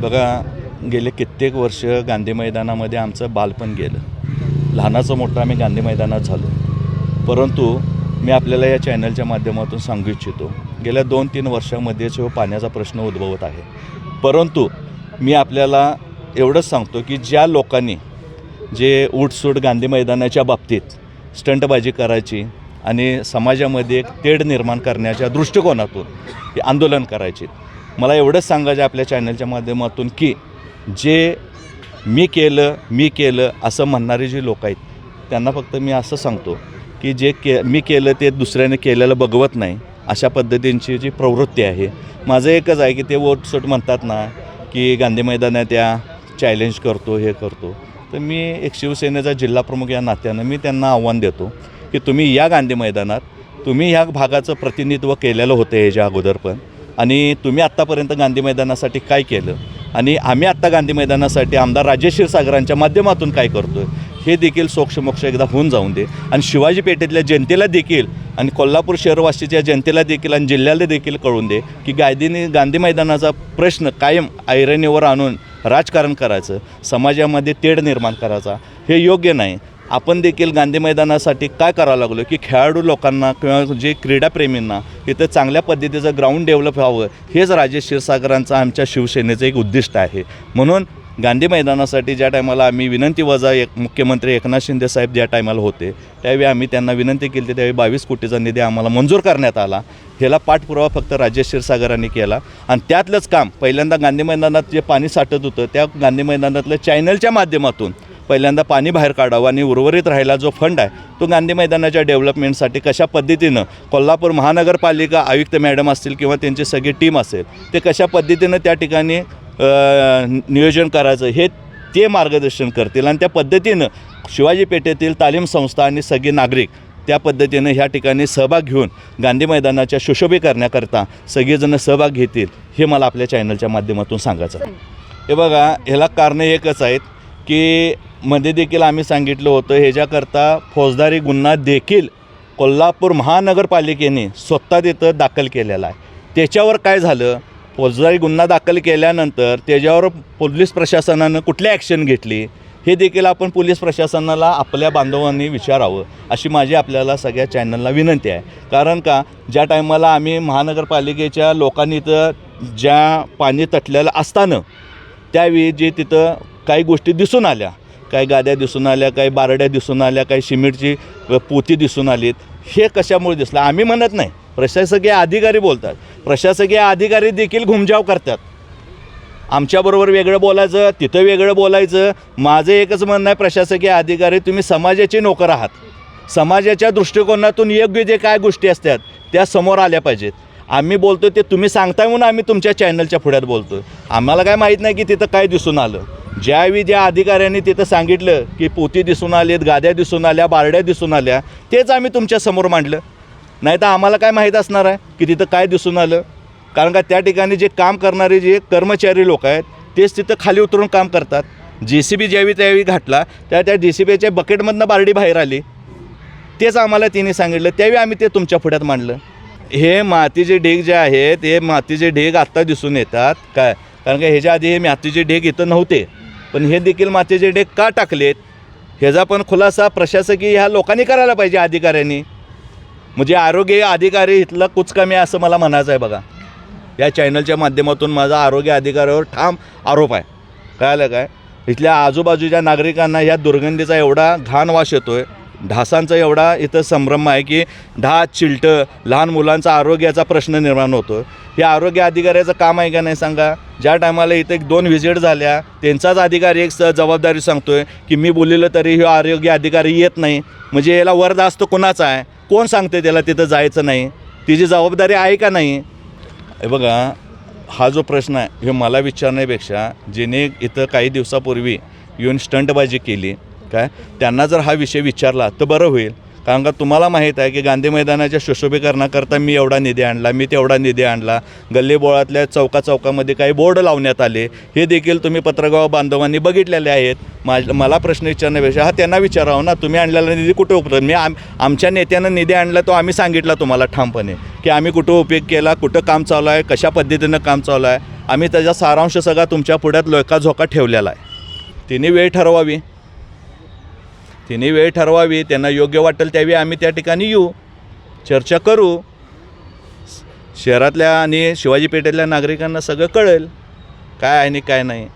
बघा गेले कित्येक वर्ष गांधी मैदानामध्ये आमचं बालपण गेलं. लहानाचं मोठं आम्ही गांधी मैदानात झालो. परंतु मी आपल्याला या चॅनलच्या माध्यमातून सांगू इच्छितो गेल्या दोन तीन वर्षामध्येच हो पाण्याचा प्रश्न उद्भवत आहे. परंतु मी आपल्याला एवढंच सांगतो की ज्या लोकांनी जे उठसूट गांधी मैदानाच्या बाबतीत स्टंटबाजी करायची आणि समाजामध्ये एक तेढ निर्माण करण्याच्या दृष्टिकोनातून हे आंदोलन करायचे मला एवढंच सांगायचं आपल्या चॅनलच्या माध्यमातून की जे मी केलं मी केलं असं म्हणणारे जे लोक आहेत त्यांना फक्त मी असं सांगतो की जे के मी केलं ते दुसऱ्याने केलेलं बघवत नाही अशा पद्धतींची जी प्रवृत्ती आहे. माझं एकच आहे की ते वोटसोट म्हणतात ना की गांधी मैदानात या चॅलेंज करतो हे करतो. तर मी एक शिवसेनेचा जिल्हाप्रमुख या नात्यानं मी त्यांना आव्हान देतो की तुम्ही या गांधी मैदानात तुम्ही ह्या भागाचं प्रतिनिधित्व केलेलं होतं याच्या अगोदर पण आणि तुम्ही आत्तापर्यंत गांधी मैदानासाठी काय केलं? आणि आम्ही आत्ता गांधी मैदानासाठी आमदार राजेश क्षीरसागरांच्या माध्यमातून काय करतो आहे हे देखील सोक्षमोक्ष एकदा होऊन जाऊन दे. आणि शिवाजी पेठेतल्या जनतेला देखील आणि कोल्हापूर शहरवासीच्या जनतेला देखील आणि जिल्ह्याला देखील कळून दे की गांधीने गांधी मैदानाचा प्रश्न कायम ऐरणीवर आणून राजकारण करायचं समाजामध्ये तेढ निर्माण करायचा. हे योग्य नाही. आपण देखील गांधी मैदानासाठी काय करावं लागलो? की खेळाडू लोकांना किंवा जे क्रीडाप्रेमींना इथं चांगल्या पद्धतीचं ग्राउंड डेव्हलप व्हावं हेच राजेश क्षीरसागरांचं आमच्या शिवसेनेचं एक उद्दिष्ट आहे. म्हणून गांधी मैदानासाठी ज्या टायमाला आम्ही विनंती वजा एक मुख्यमंत्री एकनाथ शिंदे साहेब ज्या टायमाला होते त्यावेळी आम्ही त्यांना विनंती केली होती, त्यावेळी बावीस कोटीचा निधी आम्हाला मंजूर करण्यात आला. ह्याला पाठपुरावा फक्त राजेश क्षीरसागरांनी केला. आणि त्यातलंच काम पहिल्यांदा गांधी मैदानात जे पाणी साठत होतं त्या गांधी मैदानातल्या चॅनलच्या माध्यमातून पहिल्यांदा पाणी बाहेर काढावं आणि उर्वरित राहिला जो फंड आहे तो गांधी मैदानाच्या डेव्हलपमेंटसाठी कशा पद्धतीनं कोल्हापूर महानगरपालिका आयुक्त मॅडम असतील किंवा त्यांची सगळी टीम असेल ते कशा पद्धतीनं त्या ठिकाणी नियोजन करायचं हे ते मार्गदर्शन करतील आणि त्या पद्धतीनं शिवाजी पेठेतील तालीम संस्था आणि सगळे नागरिक त्या पद्धतीनं ह्या ठिकाणी सहभाग घेऊन गांधी मैदानाच्या सुशोभीकरणाकरता सगळेजण सहभाग घेतील हे मला आपल्या चॅनलच्या माध्यमातून सांगायचं हे बघा ह्याला कारणं एकच आहेत की मध्ये देखील आम्ही सांगितलं होतं ह्याच्याकरता फौजदारी गुन्हा देखील कोल्हापूर महानगरपालिकेने स्वतः तिथं दाखल केलेला आहे. त्याच्यावर काय झालं? फौजदारी गुन्हा दाखल केल्यानंतर त्याच्यावर पोलीस प्रशासनानं कुठली ॲक्शन घेतली? हे देखील आपण पोलीस प्रशासनाला आपल्या बांधवांनी विचारावं अशी माझी आपल्याला सगळ्या चॅनलला विनंती आहे. कारण का? ज्या टायमाला आम्ही महानगरपालिकेच्या लोकांनी इथं ज्या पाणी तटलेलं असताना त्यावेळी जे तिथं काही गोष्टी दिसून आल्या काही गाद्या दिसून आल्या काही बारड्या दिसून आल्या काही सिमेंटची पोती दिसून आलीत. हे कशामुळे दिसलं? आम्ही म्हणत नाही. प्रशासकीय अधिकारी बोलतात. प्रशासकीय अधिकारी देखील घुमजाव करतात. आमच्याबरोबर वेगळं बोलायचं तिथं वेगळं बोलायचं. माझं एकच म्हणणं आहे प्रशासकीय अधिकारी तुम्ही समाजाचे नोकर आहात. समाजाच्या दृष्टिकोनातून योग्य जे काय गोष्टी असतात त्या समोर आल्या पाहिजेत. आम्ही बोलतो ते तुम्ही सांगताय म्हणून आम्ही तुमच्या चॅनलच्या पुढ्यात बोलतो आम्हाला काय माहीत नाही की तिथं काय दिसून आलं. ज्यावेळी ज्या अधिकाऱ्यांनी तिथं सांगितलं की पोती दिसून आलेत गाद्या दिसून आल्या बारड्या दिसून आल्या तेच आम्ही तुमच्यासमोर मांडलं. नाही तर आम्हाला काय माहीत असणार आहे की तिथं काय दिसून आलं? कारण का त्या ठिकाणी जे काम करणारे जे कर्मचारी लोक आहेत तेच तिथं खाली उतरून काम करतात. जे सी बी ज्यावेळी त्यावेळी घातला त्या त्या जे सी बीच्या बकेटमधनं बारडी बाहेर आली. तेच आम्हाला तिने सांगितलं त्यावेळी आम्ही ते तुमच्या पुढ्यात मांडलं. हे मातीचे ढीग जे आहेत हे मातीचे ढेग आत्ता दिसून येतात. काय? कारण का ह्याच्या आधी हे मातीचे ढीग इथं नव्हते. पण हे देखील मातीचे डेक का टाकलेत ह्याचा पण खुलासा प्रशासकीय ह्या लोकांनी करायला पाहिजे अधिकाऱ्यांनी. म्हणजे आरोग्य अधिकारी इथलं कुचकामी आहे असं मला म्हणायचं आहे बघा. या चॅनलच्या माध्यमातून माझा आरोग्य अधिकाऱ्यावर ठाम आरोप आहे. कळालं काय? इथल्या आजूबाजूच्या नागरिकांना ह्या दुर्गंधीचा एवढा घाण वास येतो आहे ढासांचा एवढा इथं संभ्रम आहे की ढास चिलटं लहान मुलांचा आरोग्याचा प्रश्न निर्माण होतो. हे आरोग्य अधिकाऱ्याचं काम आहे का नाही सांगा? ज्या टायमाला इथे एक दोन व्हिजिट झाल्या त्यांचाच अधिकारी एक स जबाबदारी आहे की मी बोललेलं तरी हे आरोग्य अधिकारी येत नाही. म्हणजे याला वरदास्त कोणाचा आहे? कोण सांगते त्याला तिथं जायचं नाही? तिची जबाबदारी आहे का नाही? बघा हा जो प्रश्न आहे हे मला विचारण्यापेक्षा जिने इथं काही दिवसापूर्वी येऊन स्टंटबाजी केली काय? त्यांना जर हा विषय विचारला तर बरं होईल. कारण का तुम्हाला माहीत आहे की गांधी मैदानाच्या सुशोभीकरणाकरता मी एवढा निधी आणला मी तेवढा निधी आणला. गल्लीबोळातल्या चौका चौकामध्ये काही बोर्ड लावण्यात आले. हे देखील तुम्ही पत्रगाव बांधवांनी बघितलेले आहेत. मा मला प्रश्न विचारण्यापेक्षा हा त्यांना विचारावं ना. तुम्ही आणलेला निधी कुठे उपयोग मी आम आमच्या नेत्यानं निधी आणला तो आम्ही सांगितला तुम्हाला ठामपणे की आम्ही कुठं उपयोग केला कुठं काम चालू आहे कशा पद्धतीनं काम चालू आहे. आम्ही त्याचा सारांश सगळा तुमच्या पुढ्यात लोकाझोका ठेवलेला आहे. तिने वेळ ठरवावी. तिने वेळ ठरवावी त्यांना योग्य वाटेल त्यावेळी आम्ही त्या ठिकाणी येऊ. चर्चा करू. शहरातल्या आणि शिवाजी पेठेतल्या नागरिकांना सगळं कळेल. काय आहे आणि काय नाही.